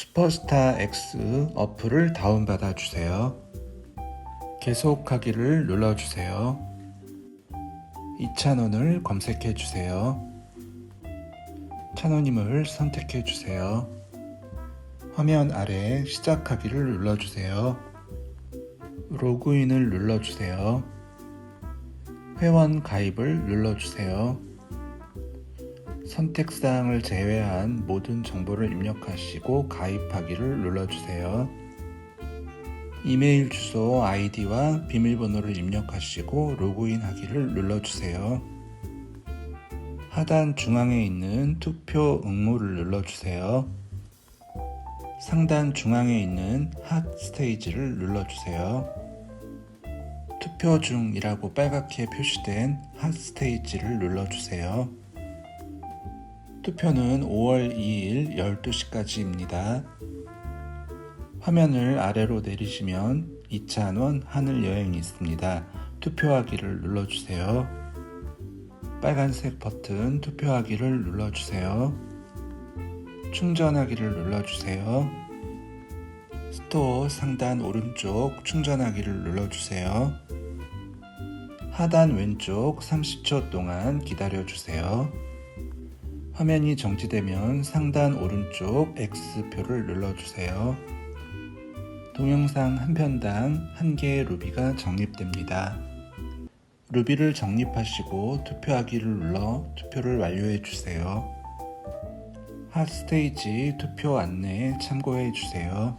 슈퍼스타 X 어플을 다운받아 주세요. 계속하기를 눌러주세요. 2,000원을 검색해 주세요. 찬호님을 선택해 주세요. 화면 아래 시작하기를 눌러주세요. 로그인을 눌러주세요. 회원 가입을 눌러주세요. 선택사항을 제외한 모든 정보를 입력하시고 가입하기를 눌러주세요. 이메일 주소, 아이디와 비밀번호를 입력하시고 로그인하기를 눌러주세요. 하단 중앙에 있는 투표 응모를 눌러주세요. 상단 중앙에 있는 핫 스테이지를 눌러주세요. 투표 중이라고 빨갛게 표시된 핫 스테이지를 눌러주세요. 투표는 5월 2일 12시까지입니다. 화면을 아래로 내리시면 2차원 하늘 여행이 있습니다. 투표하기를 눌러주세요. 빨간색 버튼 투표하기를 눌러주세요. 충전하기를 눌러주세요. 스토어 상단 오른쪽 충전하기를 눌러주세요. 하단 왼쪽 30초 동안 기다려주세요. 화면이 정지되면 상단 오른쪽 X표를 눌러주세요. 동영상 한 편당 한 개의 루비가 적립됩니다. 루비를 적립하시고 투표하기를 눌러 투표를 완료해 주세요. 핫 스테이지 투표 안내 참고해 주세요.